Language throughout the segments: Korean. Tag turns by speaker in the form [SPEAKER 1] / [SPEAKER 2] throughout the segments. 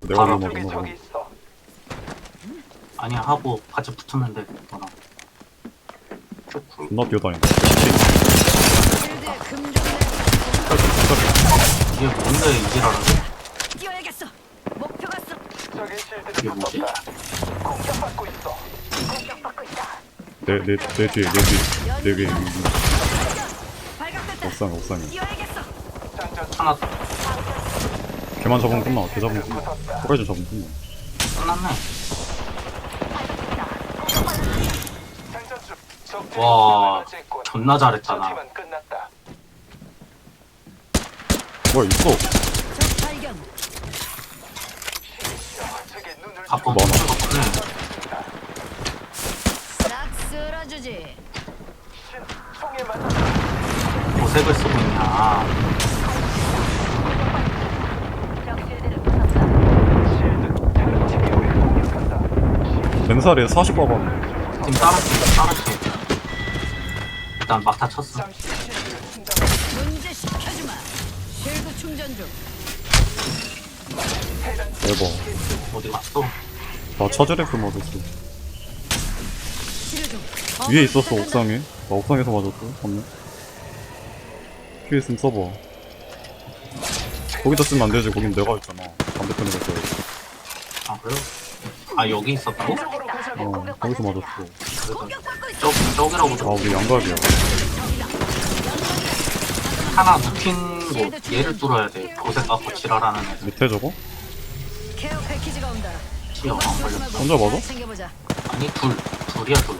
[SPEAKER 1] 내가
[SPEAKER 2] 바로
[SPEAKER 1] 너무
[SPEAKER 3] 저기 있어.
[SPEAKER 2] 아니야 하고 같이 돼 너랑
[SPEAKER 1] 존나 뛰어다닌다
[SPEAKER 4] 필드에 금종을
[SPEAKER 2] 이게 뭔데 이지라는
[SPEAKER 4] 뛰어야겠어. 목표 갔어.
[SPEAKER 3] 저기
[SPEAKER 2] 이게
[SPEAKER 3] 실드를
[SPEAKER 2] 뭐지?
[SPEAKER 3] 붙었다. 공격받고 있어.
[SPEAKER 1] 내내 내 뒤에 내 뒤에 내 옥상에
[SPEAKER 4] 뛰어야겠어.
[SPEAKER 3] 장전
[SPEAKER 2] 하나
[SPEAKER 1] 걔만 잡으면 끝나 걔 잡으면 끝나. 호라이즌 잡으면 끝나
[SPEAKER 2] 끝났네 와 존나 잘했다
[SPEAKER 3] 저
[SPEAKER 2] 나.
[SPEAKER 1] 뭐야 있어
[SPEAKER 2] 바꿔
[SPEAKER 1] 많아.
[SPEAKER 4] 싹 쓸어주지.
[SPEAKER 2] 도색을 쓰고 있냐
[SPEAKER 3] 실드 테러팀이 우리
[SPEAKER 1] 벤살에 40 봐봐
[SPEAKER 2] 지금 따라치 따라치 일단 막다 쳤어
[SPEAKER 3] 잠시 실드를 충전.
[SPEAKER 4] 문제 시켜주마. 쉴드 충전 중.
[SPEAKER 1] 대박
[SPEAKER 2] 어디 갔어
[SPEAKER 1] 나 차저레프 맞았어
[SPEAKER 4] 치료 중.
[SPEAKER 1] 위에 있었어 옥상에 나 옥상에서 맞았어 방금 위에 있으면 써봐 거기다 쓰면 안 되지 거긴 내가 있잖아 반대편에 갔어
[SPEAKER 2] 아 그래? 아 여기
[SPEAKER 3] 가자고.
[SPEAKER 1] 어 거기서 맞았어.
[SPEAKER 2] 저, 저기라고
[SPEAKER 1] 아
[SPEAKER 2] 좀
[SPEAKER 1] 우리 양각이야
[SPEAKER 2] 하나 눕힌 곳 얘를 뚫어야 돼 도색 갖고 지랄하는 애들
[SPEAKER 1] 밑에 저거?
[SPEAKER 4] 케어 패키지가 온다.
[SPEAKER 2] 시어 안 걸렸어
[SPEAKER 1] 혼자 맞아?
[SPEAKER 4] 챙겨보자.
[SPEAKER 2] 아니 둘 둘이야 둘.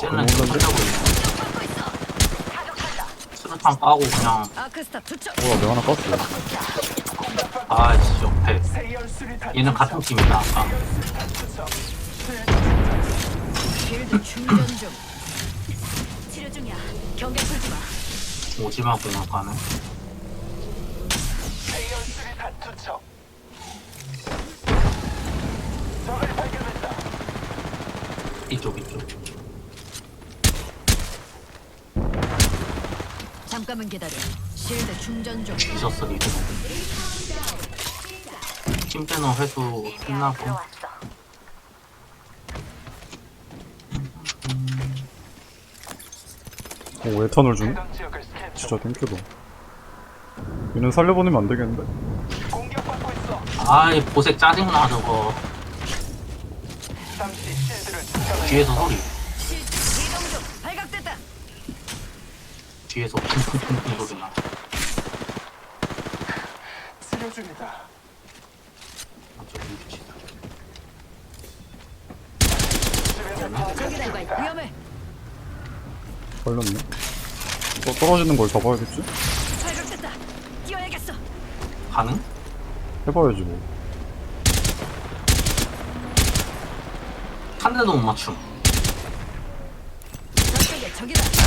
[SPEAKER 2] 쟤는 있어
[SPEAKER 4] 공격받고 있어.
[SPEAKER 2] 수류탄 까고 그냥
[SPEAKER 4] 아크스타 투척.
[SPEAKER 1] 뭐야 내가 하나 깠어
[SPEAKER 2] 아이씨 옆에 얘는 같은 팀이다 아까
[SPEAKER 3] 투척.
[SPEAKER 4] 필드 충전 중. 치료 중이야. 경계 풀지 마.
[SPEAKER 2] 오지마 공학과는. 이쪽 이쪽
[SPEAKER 4] 잠깐만 기다려. 실드 충전 중.
[SPEAKER 2] 뒤졌어 리드 팀배너 회수 끝나고
[SPEAKER 1] 오 에탄올 주네?
[SPEAKER 3] 해당 지역을 스캔 중.
[SPEAKER 1] 진짜 땡큐다 얘는 살려보내면 안 되겠는데?
[SPEAKER 3] 공격받고 있어.
[SPEAKER 2] 아이 보색 짜증나 저거
[SPEAKER 3] 잠시 실드를 충전해.
[SPEAKER 2] 뒤에서 소리
[SPEAKER 4] 실드 이동 중. 발각됐다.
[SPEAKER 2] 뒤에서 쿵쿵쿵쿵 소리 나
[SPEAKER 3] 중이다.
[SPEAKER 2] 저기.
[SPEAKER 4] 위험해.
[SPEAKER 1] 걸렸네 또 떨어지는 걸 잡아야겠지?
[SPEAKER 4] 발각됐다. 뛰어야겠어.
[SPEAKER 2] 가능?
[SPEAKER 1] 해봐야지 뭐
[SPEAKER 2] 한 대도 못 맞춤
[SPEAKER 4] 저쪽에 적이다.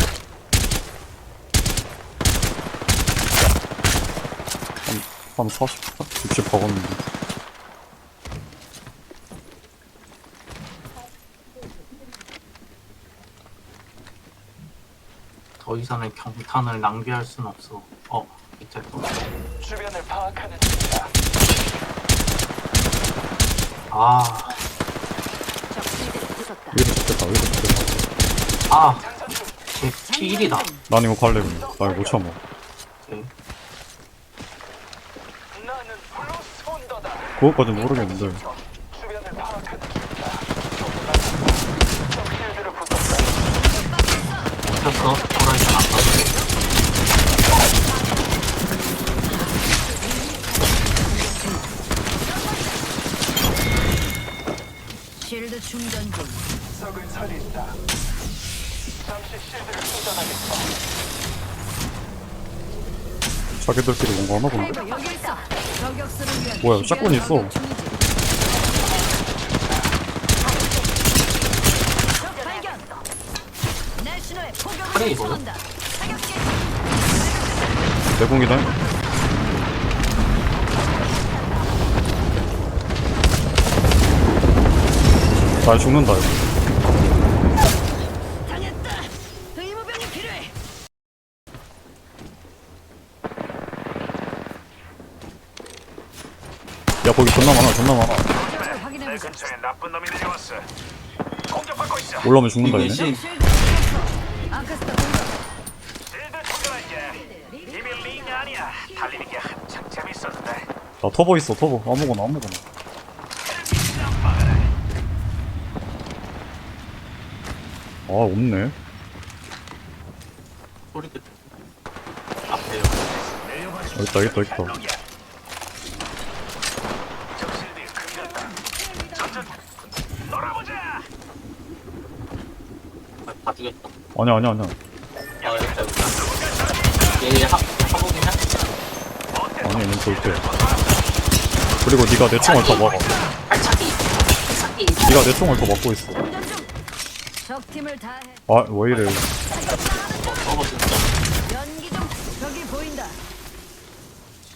[SPEAKER 1] 한 40, 60 박았는데
[SPEAKER 2] 더 이상의 경탄을 낭비할 순 없어 어 밑에 또
[SPEAKER 3] 주변을 파악하는 중이다.
[SPEAKER 2] 아,
[SPEAKER 4] 적 실드를 부쉈다.
[SPEAKER 1] 위에서 죽겠다 위에서 죽겠다
[SPEAKER 2] 아,
[SPEAKER 3] 장전 중.
[SPEAKER 2] 쟤 P1이다.
[SPEAKER 1] 난 이거 갈래 그냥 나 이거 못 참아
[SPEAKER 3] 나는 블루스 본더다.
[SPEAKER 1] 그것까진 모르겠는데.
[SPEAKER 3] 실드
[SPEAKER 4] 충전 중.
[SPEAKER 3] 잠시 실드를.
[SPEAKER 1] 자기들끼리 뭔가 하나 본데?
[SPEAKER 4] 타이거 여기 있어. 저격수를 위한
[SPEAKER 1] 뭐야, 샷건이 있어.
[SPEAKER 4] 적 발견. 포격을. 사격기.
[SPEAKER 1] 내공이다 날 죽는다 이거
[SPEAKER 4] 당했다. 의무병이 필요해.
[SPEAKER 1] 야 거기 존나 많아 존나 많아
[SPEAKER 4] 지역을 확인해보자.
[SPEAKER 3] 근처에 나쁜 놈이 내려왔어. 공격받고 있어.
[SPEAKER 1] 올라오면 죽는다 얘네.
[SPEAKER 3] 이미 링이 아니야. 달리는 게 재밌었는데.
[SPEAKER 1] 나 터보 있어 터보 아무거나 아무거나 아 없네
[SPEAKER 2] 소리 듣 앞에요
[SPEAKER 1] 여기 있다 있다
[SPEAKER 3] 저 실드에 금이었다. 전전 놀아보자.
[SPEAKER 2] 아, 다 죽였다
[SPEAKER 1] 아니야 아니야 아니야
[SPEAKER 2] 아 여기다 여기다 얘 하, 하복이냐?
[SPEAKER 1] 아니 얘는 절대 그리고 네가 내 총을 더
[SPEAKER 2] 발차기
[SPEAKER 1] 네가 내 총을 더 막고 있어
[SPEAKER 4] 운전 중. 적팀을 다 해.
[SPEAKER 1] 아 왜 이래
[SPEAKER 2] 서버 진짜
[SPEAKER 4] 연기 중. 저기 보인다.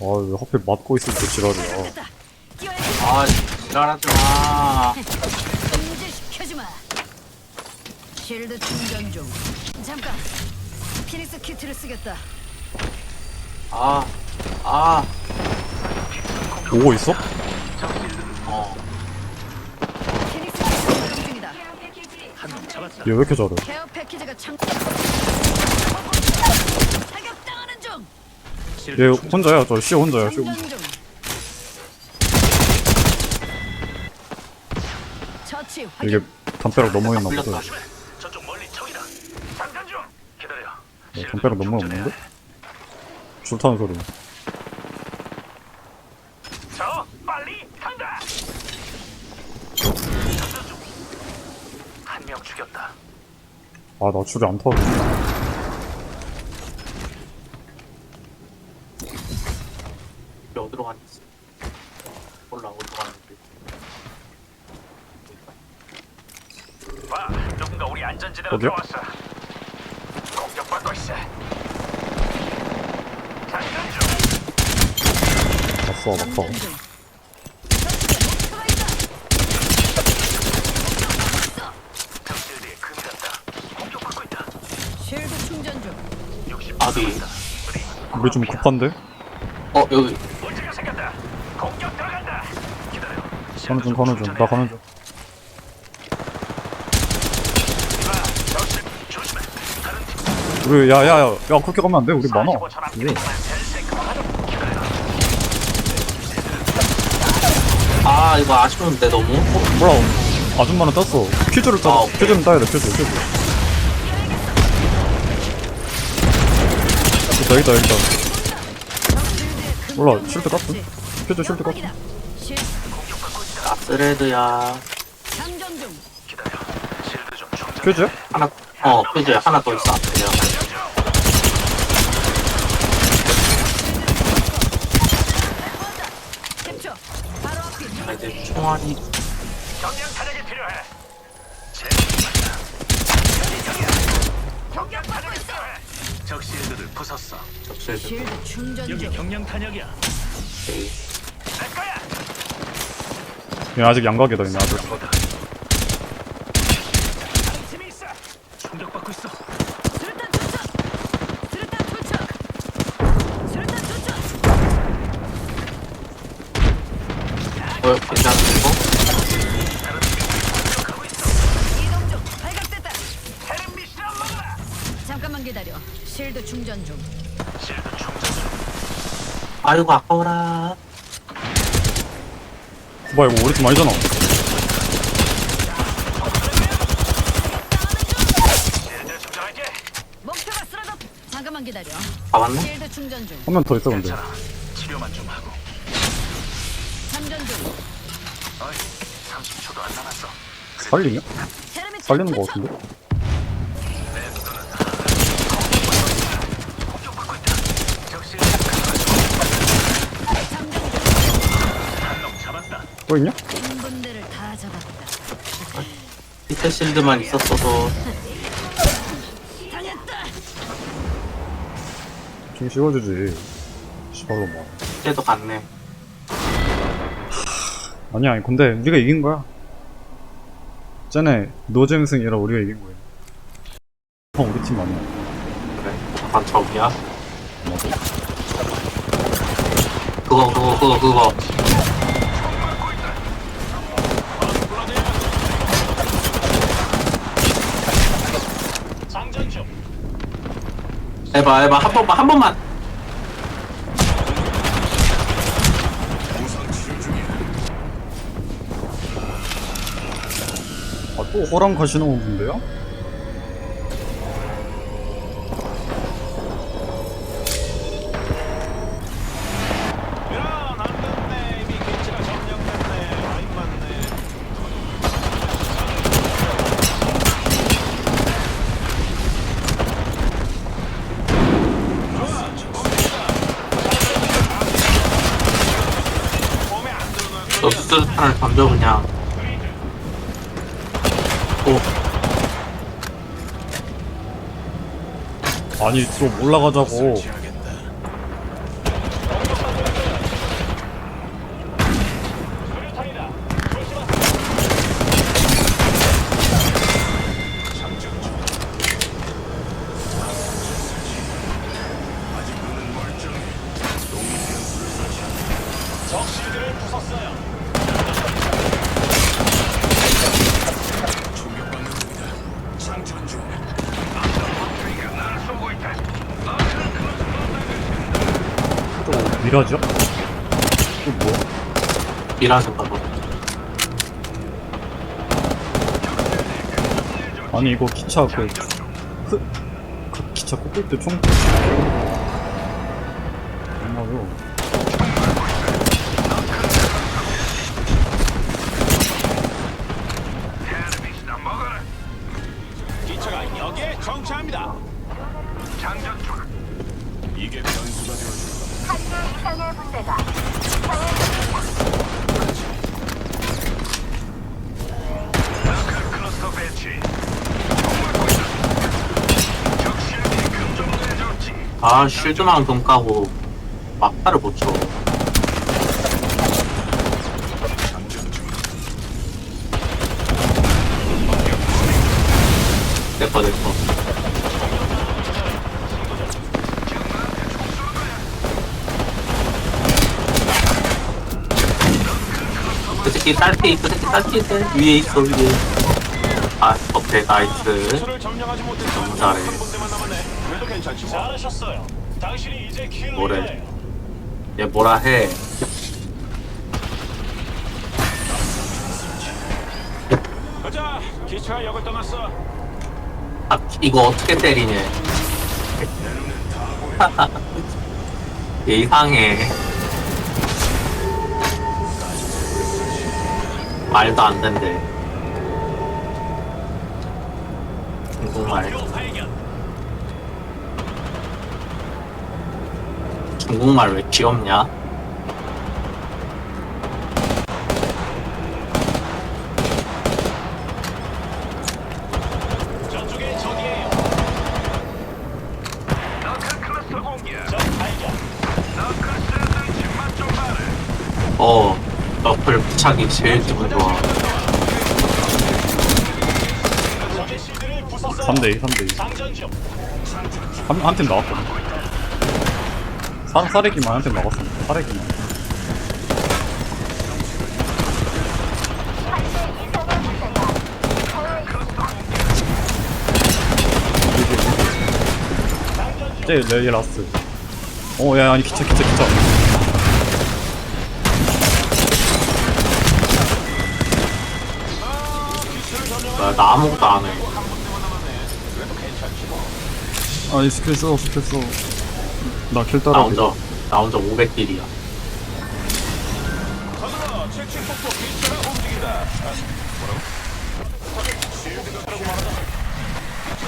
[SPEAKER 1] 아왜 하필 맞고 있을 때 지랄이야
[SPEAKER 2] 아 지랄하지 마.
[SPEAKER 4] 쉴드 충전 중. 잠깐. 피닉스 키트를 쓰겠다.
[SPEAKER 2] 아, 아,
[SPEAKER 1] 오고 있어?
[SPEAKER 2] 어,
[SPEAKER 4] 피닉스 키트 사용 중이다.
[SPEAKER 1] 얘 왜 이렇게 잘해
[SPEAKER 4] 케어 패키지가 창. 사격당하는 중.
[SPEAKER 1] 얘 혼자야 저 씨 혼자야 씨 혼자
[SPEAKER 4] 장전 중. 처치 확인.
[SPEAKER 1] 이게 담벼락 넘어있나 보다
[SPEAKER 2] 풀렸다
[SPEAKER 3] 기다려.
[SPEAKER 1] 야, 담벼락 넘어없는데? 줄 타는 소리
[SPEAKER 3] 저 빨리 간다. 장전 중. 한명 죽였다.
[SPEAKER 1] 아 나 줄이 안
[SPEAKER 2] 이게 어디로 가는지 몰라 어디로 가는지
[SPEAKER 3] 봐, 누군가 우리 안전지대로? 들어왔어. 있어. 장전 중. 공격받고 있다.
[SPEAKER 4] 쉴드 충전 중.
[SPEAKER 3] 60.
[SPEAKER 2] 아비
[SPEAKER 1] 우리 좀 급한데?
[SPEAKER 2] 어 여기
[SPEAKER 3] 문제가 생겼다. 공격 들어간다. 기다려.
[SPEAKER 1] 가는 중 가는 중나 가는 중
[SPEAKER 3] 조심해. 다른 팀
[SPEAKER 1] 우리 야야 야 야 그렇게 가면 안 돼? 우리 많아.
[SPEAKER 3] 45천 앞
[SPEAKER 1] 왜?
[SPEAKER 2] 아 이거 아쉬운데 너무?
[SPEAKER 1] 뭐라. 아줌마는 땄어. 퀴즈를
[SPEAKER 2] 아,
[SPEAKER 1] 따
[SPEAKER 2] 오케이.
[SPEAKER 1] 퀴즈는 따야 돼 퀴즈 퀴즈. 여기다 여기다 여기다. 몰라, 쉴드 깠음? 퀴즈 쉴드?
[SPEAKER 4] 쉴
[SPEAKER 2] 아스레드야.
[SPEAKER 1] 퀴즈야?
[SPEAKER 2] 하나 어 퀴즈야. 하나 더 있어. 앞에요
[SPEAKER 4] 10초. 바로 앞이.
[SPEAKER 2] 아, 총알이
[SPEAKER 3] 경량 탄약이 필요해. 경량 탄약이 필요해. 적 실드를 부쉈어.
[SPEAKER 4] 쉴드 충전 중.
[SPEAKER 3] 경량 탄약이야. 내 거야.
[SPEAKER 1] 얘 아직 양각이다 얘네 아직
[SPEAKER 3] 다른 팀이 있어. 충격받고 있어.
[SPEAKER 4] 수류탄 투척. 수류탄 투척. 수류탄 투척.
[SPEAKER 2] 어
[SPEAKER 4] 충전 중.
[SPEAKER 3] 실드 충전 중.
[SPEAKER 2] 아이고 아까워라
[SPEAKER 1] 뭐야 이거 우리 팀 아니잖아
[SPEAKER 3] 실드 충전할게.
[SPEAKER 4] 목표가 쓰러졌. 잠깐만 기다려.
[SPEAKER 2] 다 왔네?
[SPEAKER 4] 쉴드 충전 중.
[SPEAKER 1] 한 명 더 있어 근데
[SPEAKER 3] 괜찮아. 치료만 좀 하고.
[SPEAKER 4] 장전 중.
[SPEAKER 3] 어이, 30초도 안 남았어.
[SPEAKER 1] 살리냐?
[SPEAKER 4] 테르미
[SPEAKER 1] 살리는 거. 같은데?
[SPEAKER 3] 공격받고 있다. 적 실드
[SPEAKER 4] 장전 중.
[SPEAKER 3] 한놈
[SPEAKER 1] 또 있냐?
[SPEAKER 4] 다 잡았다.
[SPEAKER 2] 히트 실드만 있었어도.
[SPEAKER 4] 당했다.
[SPEAKER 1] 좀 씌워주지. 씨발로 뭐.
[SPEAKER 2] 그때도 갔네.
[SPEAKER 1] 아니야 아니, 근데 우리가 이긴 거야. 쟤네 노잼승이라 우리가 이긴 거야. 형 우리 팀 아니야.
[SPEAKER 2] 그래? 저기야?
[SPEAKER 1] 맞아.
[SPEAKER 2] 그거 그거 그거 그거 해봐 해봐 한 번만 한 번만
[SPEAKER 1] 아, 또 호랑 가시는 건데요?
[SPEAKER 2] 던져 그냥 오
[SPEAKER 1] 아니, 좀 올라가자고. 또 미라죠? 또 뭐야?
[SPEAKER 2] 미라는 바로
[SPEAKER 1] 아니, 이거 기차 그, 그, 그 기차 때 총.
[SPEAKER 3] 기차가 여기에 정차합니다. 장전 중. 이게 변수가 되어줄
[SPEAKER 2] 아 쉴드만 금 까고 막타를 못 쳐 새끼 딸피 그 새끼 딸피 있어 위에 있어 위에 아 오케이 나이스
[SPEAKER 3] 수를 점령하지 못했어.
[SPEAKER 2] 너무 잘해.
[SPEAKER 3] 한 군데만 남았네. 그래도 괜찮지. 잘하셨어요. 당신이 이제 킬
[SPEAKER 2] 뭐래. 얘 뭐라 해
[SPEAKER 3] 가자. 기차가 역을 떠났어.
[SPEAKER 2] 아, 이거 어떻게 때리냐. 얘 이상해. 말도 안 된대. 중국말. 중국말 왜 귀엽냐?
[SPEAKER 3] 저
[SPEAKER 2] 부착이 제일 기분 좋아.
[SPEAKER 3] 적의 실드를 부쉈어요.
[SPEAKER 1] 3대2, 3대2.
[SPEAKER 3] 장전 중.
[SPEAKER 1] 한, 한팀 나왔거든. 사, 사례기만 한팀 나갔습니다. 사례기만. 제 레이 라스. 어, 야, 아니, 기차, 기차, 기차.
[SPEAKER 2] 나, 나 아무것도 안 해.
[SPEAKER 1] 아니, 스킬 써, 스킬 써. 나킬
[SPEAKER 2] 나
[SPEAKER 1] 따라.
[SPEAKER 2] 혼자, 나 혼자 500딜이야.
[SPEAKER 3] 서둘러 채취 속도 기차가 움직인다.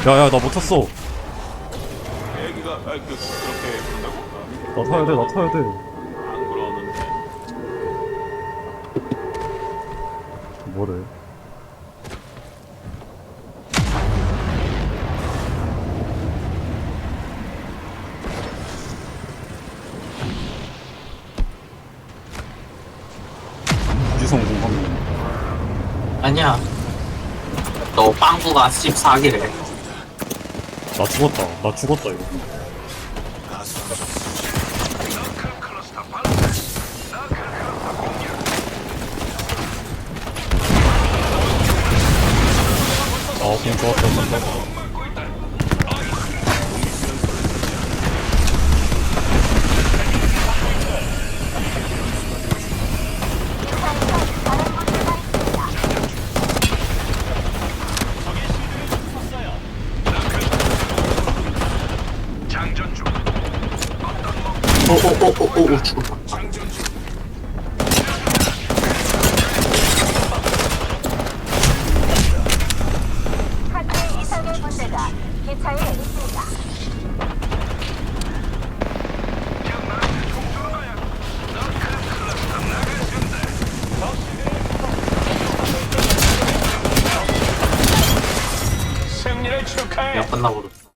[SPEAKER 1] 야, 야, 나 못 탔어. 나 타야 돼, 나 타야 돼. 뭐래?
[SPEAKER 2] 아니야. 너 빵구가 14기래.
[SPEAKER 1] 나 죽었다. 나 죽었다, 이거. 아, 공 좋았다, 좋았다.
[SPEAKER 2] 오오오오오 죽었다